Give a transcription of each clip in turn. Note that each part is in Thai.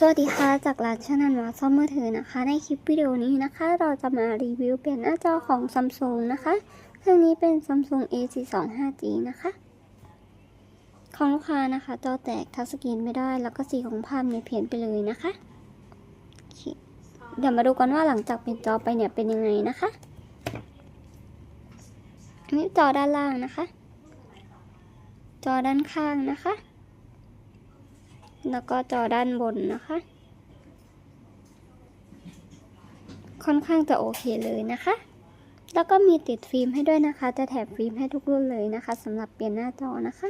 สวัสดีค่ะ จากร้านชนันวาซ่อมมือถือนะคะ ในคลิปวิดีโอนี้นะคะ เราจะมารีวิวเปลี่ยนหน้าจอของ Samsung นะคะเครื่องนี้เป็น Samsung A425G นะคะ ของลูกค้านะคะ จอแตกทัชสกรีนไม่ได้ แล้วก็สีของภาพเนี่ยเพี้ยนไปเลยนะคะเคเดี๋ยวมาดูกันว่าหลังจากเปลี่ยนจอไปเนี่ยเป็นยังไงนะคะนนี้จอด้านล่างนะคะ จอด้านข้างนะคะ แล้วก็จอด้านบนนะคะ ค่อนข้างจะโอเคเลยนะคะ แล้วก็มีติดฟิล์มให้ด้วยนะคะ จะแถบฟิล์มให้ทุกรุ่นเลยนะคะสำหรับเปลี่ยนหน้าจอนะคะ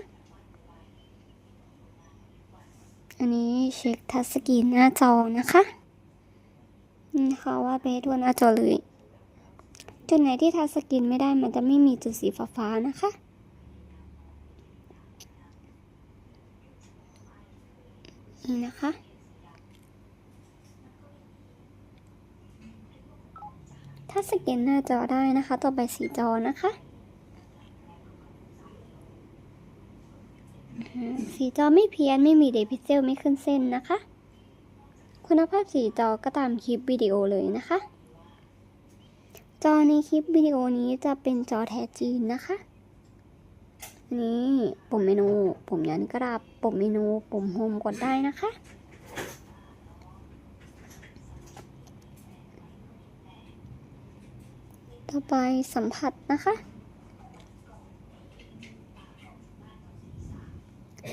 อันนี้เช็คทัชสกรีนหน้าจอนะคะนี่นะคะว่าไปทั่วหน้าจอเลยจุดไหนที่ทัชสกรีนไม่ได้มันจะไม่มีจุดสีฟ้าๆนะคะ นี่นะคะ ถ้าสแกนหน้าจอได้นะคะ ต่อไปสีจอนะคะสีจอไม่เพี้ยนไม่มีเดพิเซลไม่ขึ้นเส้นนะคะ คุณภาพสีจอก็ตามคลิปวิดีโอเลยนะคะ จอในคลิปวิดีโอนี้จะเป็นจอแท้จีนนะคะ นนี้ปุ่มเมนู ปุ่มยันกระดับ ปุ่มเมนู ปุ่มโฮมกดได้นะคะ ต่อไปสัมผัสนะคะ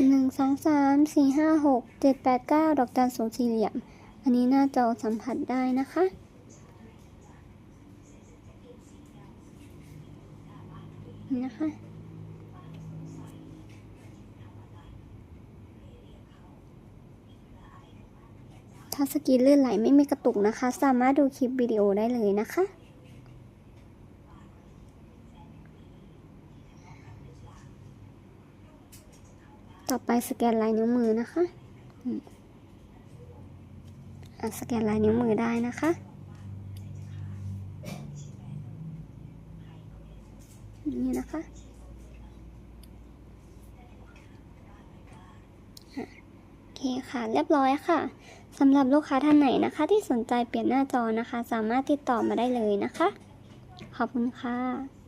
หนึ่งสองสามสี่ห้าหกเจ็ดแปดเก้าดอกจันทร์ทรงสี่เหลี่ยม อันนี้หน้าจอสัมผัสได้นะคะนะคะ ถ้าสกีลื่นไหลไม่มีกระตุกนะคะ สามารถดูคลิปวิดีโอได้เลยนะคะ ต่อไปสแกนลายนิ้วมือนะคะสแกนลายนิ้วมือได้นะคะนี่นะคะโอเคค่ะ เรียบร้อยค่ะ สำหรับลูกค้าท่านไหนนะคะ ที่สนใจเปลี่ยนหน้าจอนะคะ สามารถติดต่อมาได้เลยนะคะ ขอบคุณค่ะ